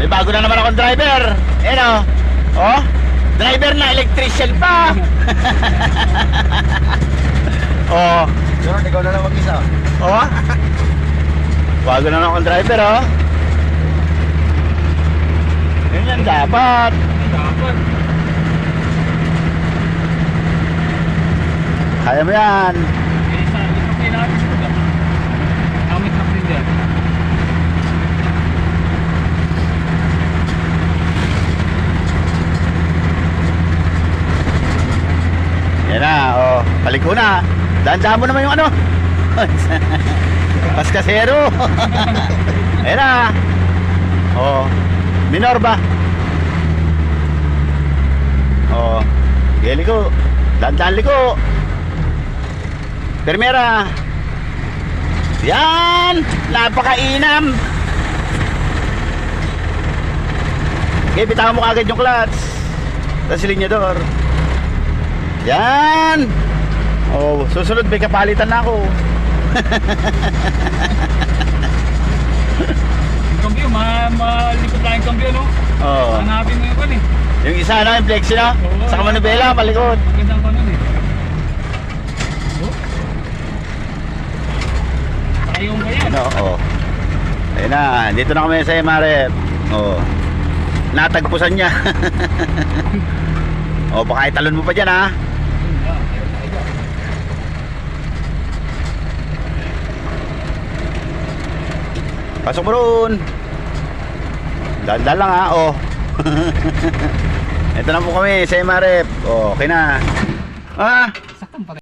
May bago na naman akong driver. Ayan o. Oh, driver na electrician pa. oh, Sunod, ikaw na lang mag-isa. oh. Bago na naman akong driver oh. Yun yan dapat. Dapat. Kaya mo yan. Eh, sa ito kailangan ko lang. Gamit na rin dyan. Yan na, oh. Balik ko na. Dahan-dahan mo naman yung ano. Paskasero. Ayan. Oh. Minor ba? Oh. Sige, liko. Dahan-dahan liko. Primera. Yan. Napakainam. Okay, bitawan mo kagad yung clutch. Tapos linyador. Yan. Oh, susunod may kapalitan na ako. Yung kambyo, ma malikot lang yung kambyo, no? Oh. Hanapin mo yung kan eh. Yung isa na, yung flexi na. Oo. Sa manubela, palikod. Magandang kanon eh. Oh. Ayaw ba yan? Ano, oh. Ayun na, dito na kami sa MRF. Oh. Natagpusan niya. oh, baka italon mo pa dyan ha. Pasok mo roon. Daldal lang ha, oh. Ito na po kami sa MRF. Oh, okay na. Ah,